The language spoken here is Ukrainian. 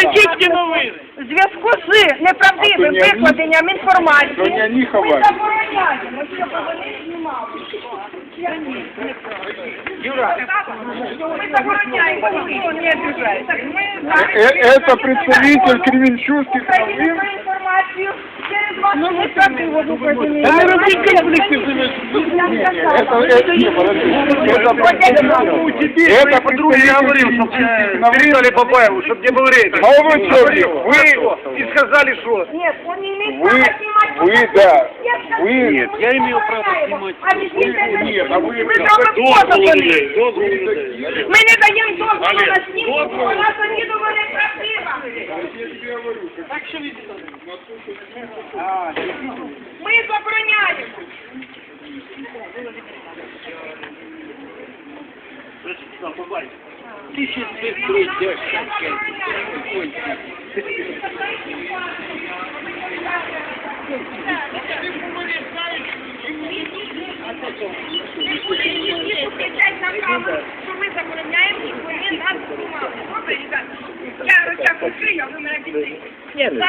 Кременчуцькі новини. В зв'язку з неправдивим Соня Ні- викладенням інформації Соня ми Ніхова. забороняємо, щоб вони знімали. Юра, Ми забороняємо, ніхто не обіжається. Ми Э, э, Это представитель кременчугских новин. Українську інформацію через вашу неправдиву викладення. та не робіть конфлікти в себе. Это, это, не, подожди. Это представитель, это представитель кременчугских новин. Бабаеву, чтобы не был рейтинг. Молодой человек, вы, И сказали, что... Нет, он не имеет Вы- права снимать. вы, да, вы- Нет, я имею право снимать. А действительно, Нет, а вы- вы дозволили. Дозволу Ми не даємо дозволу Олег, на снімку, Ми забороняємо. Кричать на камеру, що ми забороняємо, і вони нас знімали. Nie wiem.